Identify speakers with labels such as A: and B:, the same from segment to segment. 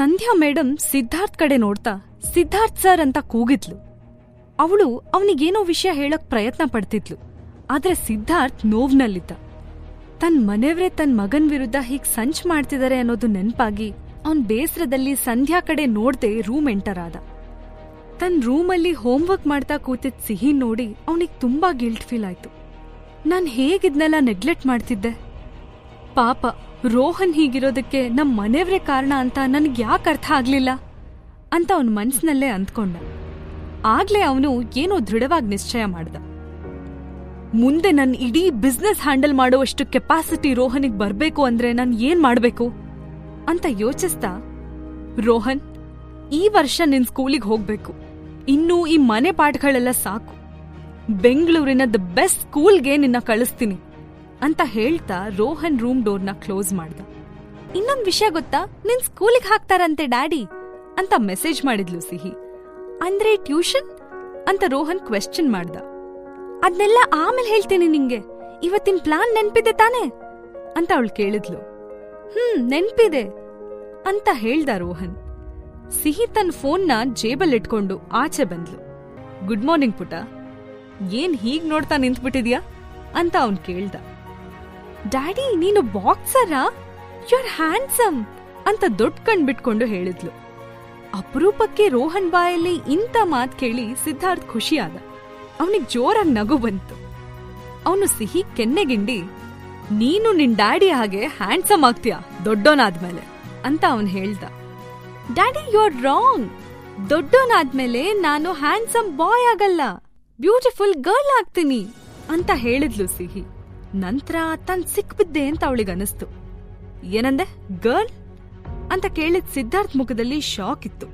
A: ಸಂಧ್ಯಾ madam Siddharth ಕಡೆ ನೋಡ್ತಾ Siddharth sir ಅಂತ ಕೂಗಿದ್ಲು. ಅವಳು ಅವನಿಗೇನೋ ವಿಷಯ ಹೇಳಕ್ ಪ್ರಯತ್ನ ಪಡ್ತಿದ್ಲು. ಆದ್ರೆ ಸಿದ್ಧಾರ್ಥ್ ನೋವ್ನಲ್ಲಿದ್ದ. ತನ್ ಮನೆಯವರೇ ತನ್ ಮಗನ್ ವಿರುದ್ಧ ಹೀಗ್ ಸಂಚ್ ಮಾಡ್ತಿದ್ದಾರೆ ಅನ್ನೋದು ನೆನ್ಪಾಗಿ ಅವನ್ ಬೇಸರದಲ್ಲಿ ಸಂಧ್ಯಾ ಕಡೆ ನೋಡ್ದೆ ರೂಮ್ ಎಂಟರ್ ಆದ. ತನ್ ರೂಮಲ್ಲಿ ಹೋಮ್ವರ್ಕ್ ಮಾಡ್ತಾ ಕೂತಿದ್ ಸಿಹಿ ನೋಡಿ ಅವನಿಗೆ ತುಂಬಾ ಗಿಲ್ಟ್ ಫೀಲ್ ಆಯ್ತು. ನಾನ್ ಹೇಗಿದ್ನೆಲ್ಲ ನೆಗ್ಲೆಕ್ಟ್ ಮಾಡ್ತಿದ್ದೆ? ಪಾಪ ರೋಹನ್ ಹೀಗಿರೋದಕ್ಕೆ ನಮ್ಮ ಮನೆಯವರೇ ಕಾರಣ ಅಂತ ನನಗೆ ಯಾಕೆ ಅರ್ಥ ಆಗ್ಲಿಲ್ಲ ಅಂತ ಅವನ ಮನ್ಸಿನಲ್ಲೇ ಅಂದ್ಕೊಂಡ. ಆಗ್ಲೇ ಅವನು ಏನೋ ದೃಢವಾಗಿ ನಿಶ್ಚಯ ಮಾಡ್ದ. ಮುಂದೆ ನನ್ ಇಡೀ ಬಿಸ್ನೆಸ್ ಹ್ಯಾಂಡಲ್ ಮಾಡುವಷ್ಟು ಕೆಪಾಸಿಟಿ ರೋಹನಿಗೆ ಬರ್ಬೇಕು ಅಂದ್ರೆ ನಾನು ಏನ್ ಮಾಡಬೇಕು ಅಂತ ಯೋಚಿಸ್ತಾ ರೋಹನ್, ಈ ವರ್ಷ ನಿನ್ ಸ್ಕೂಲಿಗೆ ಹೋಗ್ಬೇಕು. ಇನ್ನೂ ಈ ಮನೆ ಪಾಠಗಳೆಲ್ಲ ಸಾಕು. ಬೆಂಗಳೂರಿನ ದ ಬೆಸ್ಟ್ ಸ್ಕೂಲ್ಗೆ ನಿನ್ನ ಕಳಿಸ್ತೀನಿ. ಅಂತ ಹೇಳ್ತಾ ರೋಹನ್ ರೂಮ್ ಡೋರ್ನ ಕ್ಲೋಸ್ ಮಾಡ್ದ. ಇನ್ನೊಂದ್ ವಿಷಯ ಗೊತ್ತಾ? ನಿನ್ ಸ್ಕೂಲಿಗೆ ಹಾಕ್ತಾರಂತೆ ಡ್ಯಾಡಿ ಅಂತ ಮೆಸೇಜ್ ಮಾಡಿದ್ಲು ಸಿಹಿ. ಅಂದ್ರೆ ಟ್ಯೂಷನ್ ಅಂತ ರೋಹನ್ ಕ್ವೆಶ್ಚನ್ ಮಾಡ್ದ. ಅದ್ನೆಲ್ಲ ಆಮೇಲೆ ಹೇಳ್ತೀನಿ ನಿಂಗೆ. ಇವತ್ತಿನ ಪ್ಲಾನ್ ನೆನ್ಪಿದೆ ತಾನೇ? ಅಂತ ಅವಳು ಕೇಳಿದ್ಲು. ಹ್ಮ್, ನೆನ್ಪಿದೆ ಅಂತ ಹೇಳ್ದ ರೋಹನ್. ಸಿಹಿ ತನ್ನ ಫೋನ್ನ ಜೇಬಲ್ಲಿಟ್ಕೊಂಡು ಆಚೆ ಬಂದ್ಲು. ಗುಡ್ ಮಾರ್ನಿಂಗ್ ಪುಟ. ಏನ್ ಹೀಗ್ ನೋಡ್ತಾ ನಿಂತ್ಬಿಟ್ಟಿದ್ಯಾ? ಅಂತ ಅವನ್ ಕೇಳ್ದ. ಡ್ಯಾಡಿ, ನೀನು ಬಾಕ್ಸರಾ? ಯು ಆರ್ ಹ್ಯಾಂಡ್ಸಮ್ ಅಂತ ದೊಡ್ಡ ಕಣ್ ಬಿಟ್ಕೊಂಡು ಹೇಳಿದ್ಲು. ಅಪರೂಪಕ್ಕೆ ರೋಹನ್ ಬಾಯಲ್ಲಿ ಇಂಥ ಮಾತು ಕೇಳಿ ಸಿದ್ಧಾರ್ಥ್ ಖುಷಿಯಾದ. ಅವನಿಗೆ ಜೋರಾಗಿ ನಗು ಬಂತು. ಅವನು ಸಿಹಿ ಕೆನ್ನೆಗಿಂಡಿ ನೀನು ನಿನ್ ಡ್ಯಾಡಿ ಹಾಗೆ ಹ್ಯಾಂಡ್ಸಮ್ ಆಗ್ತೀಯಾ? ದೊಡ್ಡೋನಾದ್ಮೇಲೆ? ಅಂತ ಅವನು ಹೇಳ್ದ. ಡ್ಯಾಡಿ ಯು ಆರ್ ರಾಂಗ್ ದೊಡ್ಡೋನಾದ್ಮೇಲೆ ನಾನು ಹ್ಯಾಂಡ್ಸಮ್ ಬಾಯ್ ಆಗಲ್ಲ. ಬ್ಯೂಟಿಫುಲ್ ಗರ್ಲ್ ಆಗ್ತೀನಿ. ಅಂತ ಹೇಳಿದ್ಲು ಸಿಹಿ. ನಂತರ ತಾನ್ ಸಿಕ್ಬಿದ್ದೆ ಅಂತ ಅವಳಿಗೆ ಅನಿಸ್ತು. ಏನಂದೆ, ಗರ್ಲ್? ಅಂತ ಕೇಳಿದ ಸಿದ್ಧಾರ್ಥ್ ಮುಖದಲ್ಲಿ ಶಾಕ್ ಇತ್ತು.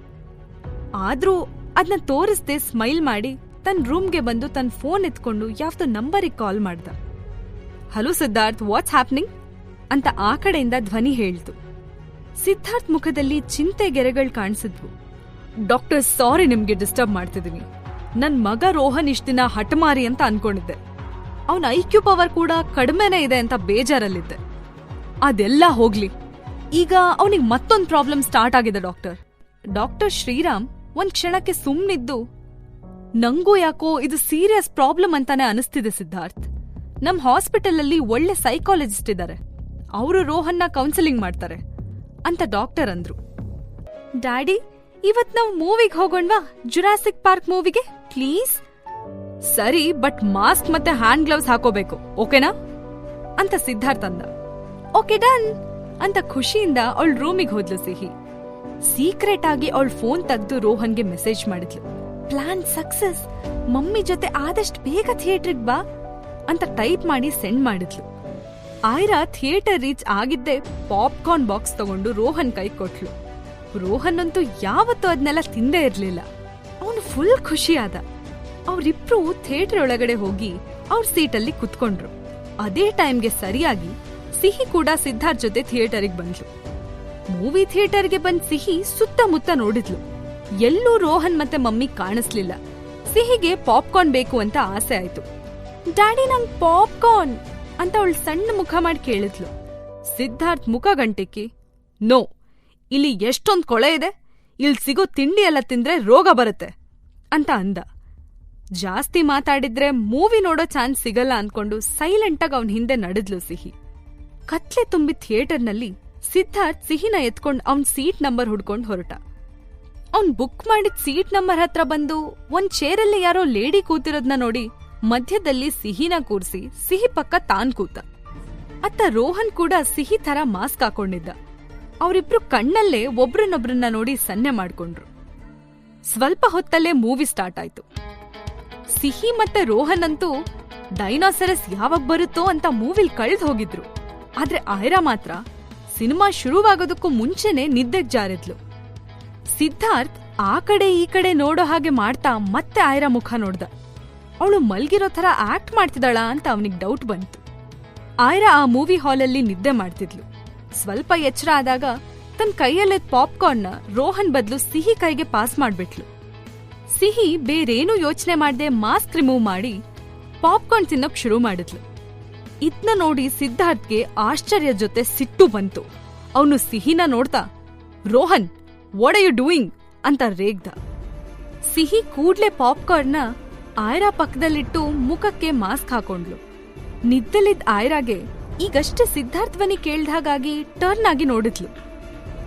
A: ಆದ್ರೂ ಅದನ್ನ ತೋರಿಸ್ದೆ ಸ್ಮೈಲ್ ಮಾಡಿ ತನ್ನ ರೂಮ್ಗೆ ಬಂದು ತನ್ನ ಫೋನ್ ಎತ್ಕೊಂಡು ಯಾವ್ದೋ ನಂಬರಿಗೆ ಕಾಲ್ ಮಾಡ್ದ. Hello Siddharth, what's happening? ಅಂತ ಆ ಕಡೆಯಿಂದ ಧ್ವನಿ ಹೇಳ್ತು. ಸಿದ್ಧಾರ್ಥ್ ಮುಖದಲ್ಲಿ ಚಿಂತೆ ಗೆರೆಗಳು ಕಾಣಿಸಿದ್ವು. ಡಾಕ್ಟರ್, ಸಾರಿ ನಿಮ್ಗೆ ಡಿಸ್ಟರ್ಬ್ ಮಾಡ್ತಿದೀನಿ. ನನ್ ಮಗ ರೋಹನ್ ಇಷ್ಟ ದಿನ ಹಠಮಾರಿ ಅಂತ ಅನ್ಕೊಂಡಿದ್ದೆ. ಅವನ ಐಕ್ಯೂ ಪವರ್ ಕೂಡ ಕಡಿಮೆನೇ ಇದೆ ಅಂತ ಬೇಜಾರಲ್ಲಿದ್ದೆ. ಅದೆಲ್ಲ ಹೋಗ್ಲಿ. ಈಗ ಅವನಿಗೆ ಮತ್ತೊಂದು ಪ್ರಾಬ್ಲಮ್ ಸ್ಟಾರ್ಟ್ ಆಗಿದೆ ಡಾಕ್ಟರ್. ಡಾಕ್ಟರ್ ಶ್ರೀರಾಮ್ ಒಂದ್ ಕ್ಷಣಕ್ಕೆ ಸುಮ್ನಿದ್ದು, ನಂಗೂ ಯಾಕೋ ಇದು ಸೀರಿಯಸ್ ಪ್ರಾಬ್ಲಮ್ ಅಂತಾನೆ ಅನಿಸ್ತಿದೆ ಸಿದ್ಧಾರ್ಥ್. ನಮ್ ಹಾಸ್ಪಿಟಲಲ್ಲಿ ಒಳ್ಳೆ ಸೈಕಾಲಜಿಸ್ಟ್ ಇದ್ದಾರೆ ಅವರು ರೋಹನ್ನ ಕೌನ್ಸಿಲಿಂಗ್ ಮಾಡ್ತಾರೆ, ಅಂತ ಡಾಕ್ಟರ್ ಅಂದ್ರು. ಡ್ಯಾಡಿ, ಇವತ್ ನಾವು ಮೂವಿಗೆ ಹೋಗೋಣ್ವಾ? ಜುರಾಸಿಕ್ ಪಾರ್ಕ್ ಮೂವಿಗೆ? ಪ್ಲೀಸ್? ಸರಿ ಬಟ್ ಮಾಸ್ಕ್ ಮತ್ತೆ ಹ್ಯಾಂಡ್ ಗ್ಲೌಸ್ ಹಾಕೋಬೇಕು ಓಕೆನಾ ಅಂತ ಸಿದ್ಧಾರ್ಥ ಅಂದ. ಓಕೆ ಡನ್ ಅಂತ ಖುಷಿಯಿಂದ ಅವಳ ರೂಮಿಗೆ ಹೋದ್ಲು ಸಿಹಿ. ಸೀಕ್ರೆಟ್ ಆಗಿ ಅವಳ ಫೋನ್ ತೆಗೆದು ರೋಹನ್ಗೆ ಮೆಸೇಜ್ ಮಾಡಿದ್ಲು. ಪ್ಲಾನ್ ಸಕ್ಸಸ್ ಮಮ್ಮಿ ಜೊತೆ ಆದಷ್ಟು ಬೇಗ ಥಿಯೇಟ್ರಿಗೆ ಬಾ ಅಂತ ಟೈಪ್ ಮಾಡಿ ಸೆಂಡ್ ಮಾಡಿದ್ಲು. ಆಯ್ರಾ ಥಿಯೇಟರ್ ರೀಚ್ ಆಗಿದ್ದೆ ಪಾಪ್ಕಾರ್ನ್ ಬಾಕ್ಸ್ ತಗೊಂಡು ರೋಹನ್ ಕೈ ಕೊಟ್ಲು. ರೋಹನ್ ಅಂತೂ ಯಾವತ್ತೂ ಅದನ್ನೆಲ್ಲ ತಿಂದೇ ಇರಲಿಲ್ಲ. ಅವನು ಫುಲ್ ಖುಷಿಯಾದ. ಅವರಿಬ್ರು ಥಿಯೇಟರ್ ಒಳಗಡೆ ಹೋಗಿ ಅವ್ರ ಸೀಟಲ್ಲಿ ಕುತ್ಕೊಂಡ್ರು. ಅದೇ ಟೈಮ್ಗೆ ಸರಿಯಾಗಿ ಸಿಹಿ ಕೂಡ ಸಿದ್ಧಾರ್ಥ್ ಜೊತೆ ಥಿಯೇಟರ್ಗೆ ಬಂದ್ಲು. ಮೂವಿ ಥಿಯೇಟರ್ಗೆ ಬಂದ್ ಸಿಹಿ ಸುತ್ತಮುತ್ತ ನೋಡಿದ್ಲು. ಎಲ್ಲೂ ರೋಹನ್ ಮತ್ತೆ ಮಮ್ಮಿ ಕಾಣಿಸ್ಲಿಲ್ಲ. ಸಿಹಿಗೆ ಪಾಪ್ಕಾರ್ನ್ ಬೇಕು ಅಂತ ಆಸೆ ಆಯ್ತು. ಡ್ಯಾಡಿ, ನಂಗ್ ಪಾಪ್ಕಾರ್ನ್! ಅಂತ ಅವಳು ಸಣ್ಣ ಮುಖ ಮಾಡಿ ಕೇಳಿದ್ಲು. ಸಿದ್ಧಾರ್ಥ್ ಮುಖ ಗಂಟಿಕ್ಕಿ, ನೋ, ಇಲ್ಲಿ ಎಷ್ಟೊಂದ್ ಕೊಳೆ ಇದೆ. ಇಲ್ಲಿ ಸಿಗೋ ತಿಂಡಿ ಎಲ್ಲ ತಿಂದ್ರೆ ರೋಗ ಬರುತ್ತೆ. ಅಂತ ಅಂದ. ಜಾಸ್ತಿ ಮಾತಾಡಿದ್ರೆ ಮೂವಿ ನೋಡೋ ಚಾನ್ಸ್ ಸಿಗಲ್ಲ ಅನ್ಕೊಂಡು ಸೈಲೆಂಟಾಗಿ ಅವನ್ ಹಿಂದೆ ನಡೆದ್ಲು ಸಿಹಿ. ಕತ್ಲೆ ತುಂಬಿ ಥಿಯೇಟರ್ನಲ್ಲಿ ಸಿದ್ಧಾರ್ಥ್ ಸಿಹಿನ ಎತ್ಕೊಂಡು ಅವನ್ ಸೀಟ್ ನಂಬರ್ ಹುಡ್ಕೊಂಡು ಹೊರಟ. ಅವ್ನ್ ಬುಕ್ ಮಾಡಿದ ಸೀಟ್ ನಂಬರ್ ಹತ್ರ ಬಂದು ಒಂದ್ ಚೇರಲ್ಲಿ ಯಾರೋ ಲೇಡಿ ಕೂತಿರೋದ್ನ ನೋಡಿ ಮಧ್ಯದಲ್ಲಿ ಸಿಹಿನ ಕೂರ್ಸಿ ಸಿಹಿ ಪಕ್ಕ ತಾನ್ ಕೂತ. ಅತ್ತ ರೋಹನ್ ಕೂಡ ಸಿಹಿ ತರ ಮಾಸ್ಕ್ ಹಾಕೊಂಡಿದ್ದ. ಅವರಿಬ್ರು ಕಣ್ಣಲ್ಲೇ ಒಬ್ರನ್ನೊಬ್ರನ್ನ ನೋಡಿ ಸನ್ನೆ ಮಾಡ್ಕೊಂಡ್ರು. ಸ್ವಲ್ಪ ಹೊತ್ತಲ್ಲೇ ಮೂವಿ ಸ್ಟಾರ್ಟ್ ಆಯ್ತು. ಸಿಹಿ ಮತ್ತೆ ರೋಹನ್ ಅಂತೂ ಡೈನಾಸರಸ್ ಯಾವಾಗ ಬರುತ್ತೋ ಅಂತ ಮೂವಿಲ್ ಕಳೆದು ಹೋಗಿದ್ರು. ಆದ್ರೆ ಐರಾ ಮಾತ್ರ ಸಿನಿಮಾ ಶುರುವಾಗೋದಕ್ಕೂ ಮುಂಚೆನೆ ನಿದ್ದೆಗ್ ಜಾರಿದ್ಲು. ಸಿದ್ಧಾರ್ಥ್ ಆ ಕಡೆ ಈ ಕಡೆ ನೋಡೋ ಹಾಗೆ ಮಾಡ್ತಾ ಮತ್ತೆ ಆಯ್ರಾ ಮುಖ ನೋಡ್ದ. ಅವಳು ಮಲ್ಗಿರೋ ಥರ ಆಕ್ಟ್ ಮಾಡ್ತಿದ್ದಾಳ ಅಂತ ಅವನಿಗೆ ಡೌಟ್ ಬಂತು. ಆಯ್ರಾ ಆ ಮೂವಿ ಹಾಲಲ್ಲಿ ನಿದ್ದೆ ಮಾಡ್ತಿದ್ಲು. ಸ್ವಲ್ಪ ಎಚ್ಚರ ಆದಾಗ ತನ್ನ ಕೈಯಲ್ಲಿದ್ದ ಪಾಪ್ಕಾರ್ನ್ನ ರೋಹನ್ ಬದಲು ಸಿಹಿ ಕೈಗೆ ಪಾಸ್ ಮಾಡ್ಬಿಟ್ಲು. ಸಿಹಿ ಬೇರೇನೂ ಯೋಚನೆ ಮಾಡದೆ ಮಾಸ್ಕ್ ರಿಮೂವ್ ಮಾಡಿ ಪಾಪ್ಕಾರ್ನ್ ತಿನ್ನೋಕ್ ಶುರು ಮಾಡಿದ್ಲು. ಇದ್ನ ನೋಡಿ ಸಿದ್ಧಾರ್ಥ್ಗೆ ಆಶ್ಚರ್ಯ ಜೊತೆ ಸಿಟ್ಟು ಬಂತು. ಅವನು ಸಿಹಿನ ನೋಡ್ತಾ, Rohan what are you doing ಅಂತ ರೇಗ್ದ. ಸಿಹಿ ಕೂಡ್ಲೆ ಪಾಪ್ಕಾರ್ನ್ನ ಆಯ್ರಾ ಪಕ್ಕದಲ್ಲಿಟ್ಟು ಮುಖಕ್ಕೆ ಮಾಸ್ಕ್ ಹಾಕೊಂಡ್ಲು. ನಿದ್ದಲಿದ್ದ ಆಯ್ರಾಗೆ ಈಗಷ್ಟೇ ಸಿದ್ಧಾರ್ಥ್ವನಿ ಕೇಳ್ದಾಗಾಗಿ ಟರ್ನ್ ಆಗಿ ನೋಡಿದ್ಲು.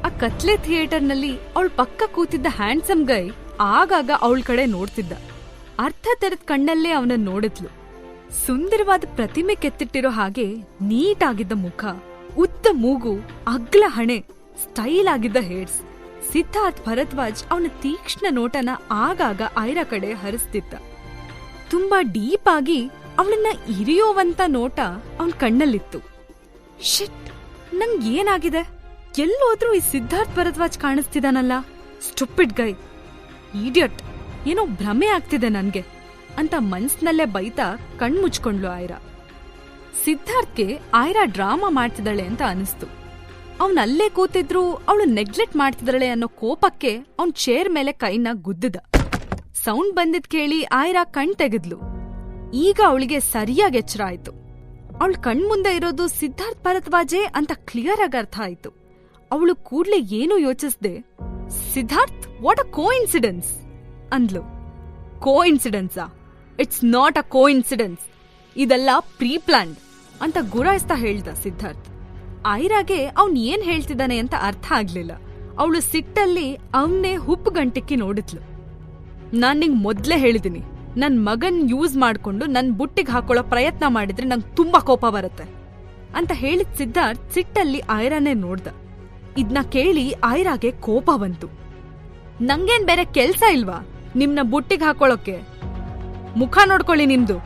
A: ಆ ಕತ್ಲೆ ಥಿಯೇಟರ್ನಲ್ಲಿ ಅವಳ ಪಕ್ಕ ಕೂತಿದ್ದ ಹ್ಯಾಂಡ್ಸಮ್ ಗೈ ಆಗಾಗ ಅವಳ ಕಡೆ ನೋಡ್ತಿದ್ದ. ಅರ್ಥ ತೆರೆದ ಕಣ್ಣಲ್ಲೇ ಅವನನ್ನ ನೋಡಿದ್ಲು. ಸುಂದರವಾದ ಪ್ರತಿಮೆ ಕೆತ್ತಿಟ್ಟಿರೋ ಹಾಗೆ ನೀಟಾಗಿದ್ದ ಮುಖ, ಉದ್ದ ಮೂಗು, ಅಗ್ಲ ಹಣೆ, ಸ್ಟೈಲ್ ಆಗಿದ್ದ ಹೇರ್ಸ್. ಸಿದ್ಧಾರ್ಥ್ ಭರದ್ವಾಜ್ ಅವನ ತೀಕ್ಷ್ಣ ನೋಟನ ಆಗಾಗ ಐರ ಕಡೆ ಹರಿಸ್ತಿದ್ದ. ತುಂಬಾ ಡೀಪ್ ಆಗಿ ಅವಳನ್ನ ಇರಿಯೋವಂತ ನೋಟ ಅವನ್ ಕಣ್ಣಲ್ಲಿತ್ತು. ಶಿಟ್ ನಂಗೇನಾಗಿದೆ ಎಲ್ಲೋದ್ರೂ ಈ Siddharth Bharadwaj ಕಾಣಿಸ್ತಿದಾನಲ್ಲ? Stupid guy. Idiot ಏನೋ ಭ್ರಮೆ ಆಗ್ತಿದೆ ನನ್ಗೆ ಅಂತ ಮನ್ಸ್ನಲ್ಲೇ ಬೈತಾ ಕಣ್ಮುಚ್ಕೊಂಡ್ಲು ಆಯ್ರಾ. ಸಿದ್ಧಾರ್ಥ್ಗೆ ಆಯ್ರಾ ಡ್ರಾಮಾ ಮಾಡ್ತಿದ್ದಾಳೆ ಅಂತ ಅನಿಸ್ತು. ಅವನ್ ಅಲ್ಲೇ ಕೂತಿದ್ರು, ಅವಳು ನೆಗ್ಲೆಕ್ಟ್ ಮಾಡ್ತಿದ್ದಾಳೆ ಅನ್ನೋ ಕೋಪಕ್ಕೆ ಅವನ್ ಚೇರ್ ಮೇಲೆ ಕೈನ ಗುದ್ದಿದ. ಸೌಂಡ್ ಬಂದಿದ್ ಕೇಳಿ ಆಯ್ರಾ ಕಣ್ ತೆಗೆದ್ಲು. ಈಗ ಅವಳಿಗೆ ಸರಿಯಾಗಿ ಎಚ್ಚರ ಆಯ್ತು. ಅವಳ ಕಣ್ಮುಂದೆ ಇರೋದು ಸಿದ್ಧಾರ್ಥ್ ಭರದ್ವಾಜೆ ಅಂತ ಕ್ಲಿಯರ್ ಆಗಿ ಅರ್ಥ ಆಯ್ತು. ಅವಳು ಕೂಡ್ಲೆ ಏನೂ ಯೋಚಿಸ್ದೆ? Siddharth what a co incidence ಅಂದ್ಲು. ಕೋ ಇನ್ಸಿಡೆನ್ಸಾ it's not a co incidence ಇದೆಲ್ಲ ಪ್ರೀ ಪ್ಲಾನ್ಡ್ ಅಂತ ಗುರಾಯಿಸ್ತಾ ಹೇಳ್ದ ಸಿದ್ಧಾರ್ಥ್. ಐರಾಗೆ ಅವ್ನ್ ಏನ್ ಹೇಳ್ತಿದ್ದಾನೆ ಅಂತ ಅರ್ಥ ಆಗ್ಲಿಲ್ಲ. ಅವಳು ಸಿಟ್ಟಲ್ಲಿ ಅವನ್ನೇ ಹುಪ್ ಗಂಟಿಕ್ಕಿ ನೋಡಿದ್ಲು. ನಾನ್ ನಿಂಗ್ ಮೊದ್ಲೇ ಹೇಳಿದೀನಿ, ನನ್ ಮಗನ್ ಯೂಸ್ ಮಾಡ್ಕೊಂಡು ನನ್ ಬುಟ್ಟಿಗೆ ಹಾಕೊಳ್ಳೋ ಪ್ರಯತ್ನ ಮಾಡಿದ್ರೆ ನಂಗೆ ತುಂಬಾ ಕೋಪ ಬರುತ್ತೆ ಅಂತ ಹೇಳಿದ ಸಿದ್ಧಾರ್ಥ್ ಸಿಟ್ಟಲ್ಲಿ ಐರಾನೇ ನೋಡ್ದ. ಇದ್ನ ಕೇಳಿ ಐರಾಗೆ ಕೋಪ ಬಂತು. ನಂಗೇನ್ ಬೇರೆ ಕೆಲ್ಸ ಇಲ್ವಾ? ನಿಮ್ನ ಬುಟ್ಟಿಗೆ ಹಾಕೊಳ್ಳೋಕೆ ಮುಖ ನೋಡ್ಕೊಳ್ಳಿ ನಿಮ್ದು.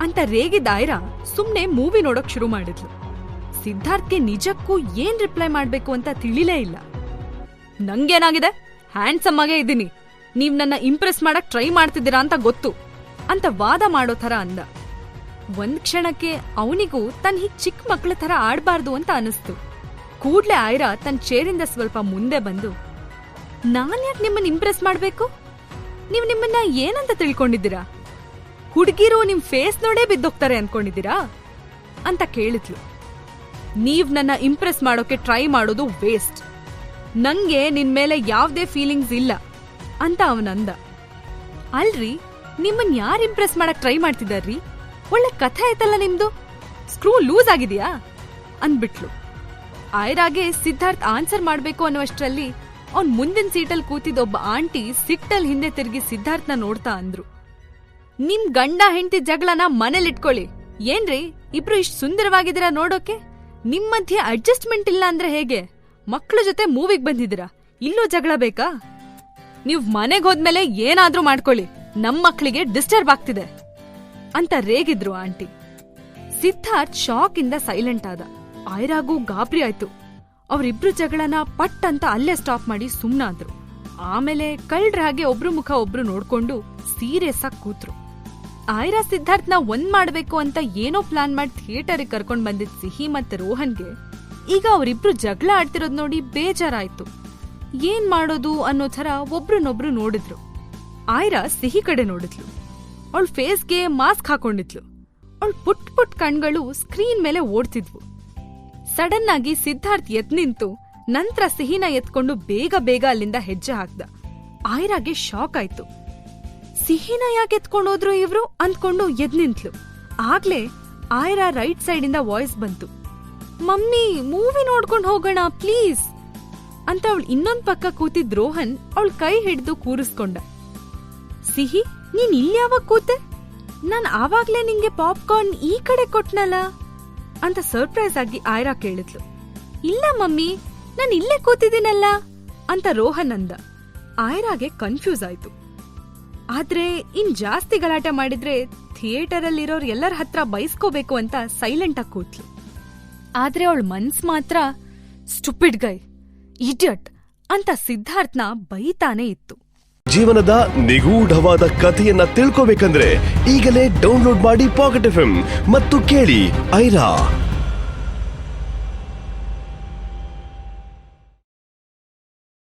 A: ಅಂತ ರೇಗಿದ ಐರಾ ಸುಮ್ನೆ ಮೂವಿ ನೋಡೋಕ್ ಶುರು ಮಾಡಿದ್ಲು. ಸಿದ್ಧಾರ್ಥ್ಗೆ ನಿಜಕ್ಕೂ ಏನ್ ರಿಪ್ಲೈ ಮಾಡ್ಬೇಕು ಅಂತ ತಿಳಿಲೇ ಇಲ್ಲ. ನಂಗೇನಾಗಿದೆ? ಹ್ಯಾಂಡ್ಸಮ್ ಆಗೇ ಇದ್ದೀನಿ. ನೀವ್ ನನ್ನ ಇಂಪ್ರೆಸ್ ಮಾಡಕ್ ಟ್ರೈ ಮಾಡ್ತಿದ್ದೀರಾ ಅಂತ ಗೊತ್ತು. ಅಂತ ವಾದ ಮಾಡೋ ಥರ ಅಂದ. ಒಂದ್ ಕ್ಷಣಕ್ಕೆ ಅವನಿಗೂ ತನ್ ಹೀಗ್ ಚಿಕ್ಕ ಮಕ್ಕಳ ಥರ ಆಡ್ಬಾರ್ದು ಅಂತ ಅನಿಸ್ತು. ಕೂಡ್ಲೆ ಆಯ್ರಾ ತನ್ನ ಚೇರಿಂದ ಸ್ವಲ್ಪ ಮುಂದೆ ಬಂದು, ನಾನ್ ಯಾಕೆ ನಿಮ್ಮನ್ನ ಇಂಪ್ರೆಸ್ ಮಾಡಬೇಕು? ನೀವು ನಿಮ್ಮನ್ನ ಏನಂತ ತಿಳ್ಕೊಂಡಿದ್ದೀರಾ? ಹುಡುಗಿರು ನಿಮ್ ಫೇಸ್ ನೋಡೇ ಬಿದ್ದೋಗ್ತಾರೆ ಅನ್ಕೊಂಡಿದ್ದೀರಾ? ಅಂತ ಕೇಳಿದ್ಲು. ನೀವ್ ನನ್ನ ಇಂಪ್ರೆಸ್ ಮಾಡೋಕೆ ಟ್ರೈ ಮಾಡೋದು ವೇಸ್ಟ್ ನಂಗೆ ನಿನ್ ಮೇಲೆ ಯಾವ್ದೇ ಫೀಲಿಂಗ್ಸ್ ಇಲ್ಲ ಅಂತ ಅವನಂದ ಅಲ್ರಿ, ನಿಮ್ಮನ್ ಯಾರ್ ಇಂಪ್ರೆಸ್ ಮಾಡಕ್ ಟ್ರೈ ಮಾಡ್ತಿದ್ದಾರ್ರಿ? ಒಳ್ಳೆ ಕಥೆ ಆಯ್ತಲ್ಲ ನಿಮ್ದು? ಸ್ಕ್ರೂ ಲೂಸ್ ಆಗಿದೆಯಾ? ಅಂದ್ಬಿಟ್ಲು. ಆಯ್ರಾಗೆ ಸಿದ್ಧಾರ್ಥ್ ಆನ್ಸರ್ ಮಾಡ್ಬೇಕು ಅನ್ನುವಷ್ಟರಲ್ಲಿ ಅವ್ನ್ ಮುಂದಿನ ಸೀಟಲ್ ಕೂತಿದ್ದ ಒಬ್ಬ ಆಂಟಿ ಸಿಟ್ಟಲ್ ಹಿಂದೆ ತಿರುಗಿ ಸಿದ್ಧಾರ್ಥ್ನ ನೋಡ್ತಾ ಅಂದ್ರು. ನಿಮ್ ಗಂಡ ಹೆಂಡತಿ ಜಗಳನ ಮನೇಲಿಟ್ಕೊಳ್ಳಿ. ಏನ್ರಿ, ಇಬ್ರು ಇಷ್ಟು ಸುಂದರವಾಗಿದ್ದೀರಾ ನೋಡೋಕೆ? ನಿಮ್ ಮಧ್ಯೆ ಅಡ್ಜಸ್ಟ್ಮೆಂಟ್ ಇಲ್ಲ ಅಂದ್ರೆ ಹೇಗೆ? ಮಕ್ಳ ಜೊತೆ ಮೂವಿಗ್ ಬಂದಿದ್ದೀರಾ? ಇಲ್ಲೂ ಜಗಳ ಬೇಕಾ? ನೀವ್ ಮನೆಗ್ ಹೋದ್ಮೇಲೆ ಏನಾದ್ರೂ ಮಾಡ್ಕೊಳ್ಳಿ. ನಮ್ ಮಕ್ಳಿಗೆ ಡಿಸ್ಟರ್ಬ್ ಆಗ್ತಿದೆ. ಅಂತ ರೇಗಿದ್ರು ಆಂಟಿ. ಸಿದ್ಧಾರ್ಥ್ ಶಾಕ್ ಇಂದ ಸೈಲೆಂಟ್ ಆದ. ಆಯ್ರಾಗೂ ಗಾಬರಿ ಆಯ್ತು. ಅವರಿಬ್ರು ಜಗಳನ ಪಟ್ ಅಂತ ಅಲ್ಲೇ ಸ್ಟಾಪ್ ಮಾಡಿ ಸುಮ್ನಾದ್ರು ಆಮೇಲೆ ಕಳ್ಳ್ರ ಹಾಗೆ ಒಬ್ರು ಮುಖ ಒಬ್ರು ನೋಡ್ಕೊಂಡು ಸೀರಿಯಸ್ ಆಗಿ ಕೂತ್ರು. ಆಯ್ರಾ ಸಿದ್ಧಾರ್ಥ್ನ ಒಂದ್ ಮಾಡ್ಬೇಕು ಅಂತ ಏನೋ ಪ್ಲಾನ್ ಮಾಡಿ ಥಿಯೇಟರ್ಗೆ ಕರ್ಕೊಂಡ್ ಬಂದಿದ್ ಸಿಹಿ ಮತ್ತೆ ರೋಹನ್ಗೆ ಈಗ ಅವರಿಬ್ರು ಜಗಳ ಆಡ್ತಿರೋದ್ ನೋಡಿ ಬೇಜಾರಾಯ್ತು. ಏನ್ ಮಾಡೋದು ಅನ್ನೋ ಥರ ಒಬ್ರನ್ನೊಬ್ರು ನೋಡಿದ್ರು. ಆಯ್ರಾ ಸಿಹಿ ಕಡೆ ನೋಡಿದ್ಲು. ಅವಳ ಫೇಸ್ಗೆ ಮಾಸ್ಕ್ ಹಾಕೊಂಡಿದ್ಲು. ಅವಳ ಪುಟ್ ಪುಟ್ ಕಣ್ಗಳು ಸ್ಕ್ರೀನ್ ಮೇಲೆ ಓಡ್ತಿದ್ವು. ಸಡನ್ ಆಗಿ ಸಿದ್ಧಾರ್ಥ್ ಎದ್ ನಿಂತು ನಂತರ ಸಿಹಿನ ಎತ್ಕೊಂಡು ಬೇಗ ಬೇಗ ಅಲ್ಲಿಂದ ಹೆಜ್ಜೆ ಹಾಕ್ದ. ಆಯ್ರಾಗೆ ಶಾಕ್ ಆಯ್ತು. ಸಿಹಿನ ಯಾಕೆ ಎತ್ಕೊಂಡೋದ್ರು ಇವ್ರು ಅಂದ್ಕೊಂಡು ಎದ್ ನಿಂತ್ಲು. ಆಗ್ಲೇ ಆಯ್ರಾ ರೈಟ್ ಸೈಡ್ ಇಂದ ವಾಯ್ಸ್ ಬಂತು. ಮಮ್ಮಿ, ಮೂವಿ ನೋಡ್ಕೊಂಡು ಹೋಗೋಣ, ಪ್ಲೀಸ್! ಅಂತ ಅವಳು ಇನ್ನೊಂದ್ ಪಕ್ಕ ಕೂತಿದ್ ರೋಹನ್ ಅವಳು ಕೈ ಹಿಡಿದು ಕೂರಿಸ್ಕೊಂಡ. ಸಿಹಿ, ನೀನ್ ಇಲ್ಲಿ ಯಾವಾಗ ಕೂತೆ? ನಾನ್ ಆವಾಗ್ಲೇ ನಿಂಗೆ ಪಾಪ್ಕಾರ್ನ್ ಈ ಕಡೆ ಕೊಟ್ನಲ್ಲ? ಅಂತ ಸರ್ಪ್ರೈಸ್ ಆಗಿ ಆಯ್ರಾ ಕೇಳಿದ್ಲು. ಇಲ್ಲ ಮಮ್ಮಿ, ನಾನು ಇಲ್ಲೇ ಕೂತಿದ್ದೀನಲ್ಲ ಅಂತ ರೋಹನ್ ಅಂದ ಆಯ್ರಾಗೆ ಕನ್ಫ್ಯೂಸ್ ಆಯ್ತು. ಆದ್ರೆ ಇನ್ ಜಾಸ್ತಿ ಗಲಾಟೆ ಮಾಡಿದ್ರೆ ಥಿಯೇಟರ್ ಅಲ್ಲಿರೋರ್ ಎಲ್ಲರ ಹತ್ರ ಬೈಸ್ಕೋಬೇಕು ಅಂತ ಸೈಲೆಂಟ್ ಆಗಿ ಕೂತ್ಲು. ಆದ್ರೆ ಅವಳ ಮನ್ಸ್ ಮಾತ್ರ, ಸ್ಟುಪಿಡ್ ಗೈ, ಇಡಿಯಟ್ ಅಂತ ಸಿದ್ಧಾರ್ಥ್ನ ಬೈತಾನೆ ಇತ್ತು.
B: ಜೀವನದ ನಿಗೂಢವಾದ ಕಥೆಯನ್ನ ತಿಳ್ಕೋಬೇಕಂದ್ರೆ ಈಗಲೇ ಡೌನ್ಲೋಡ್ ಮಾಡಿ ಪಾಕೆಟ್ ಎಫ್ ಮತ್ತು ಕೇಳಿ ಐರಾ.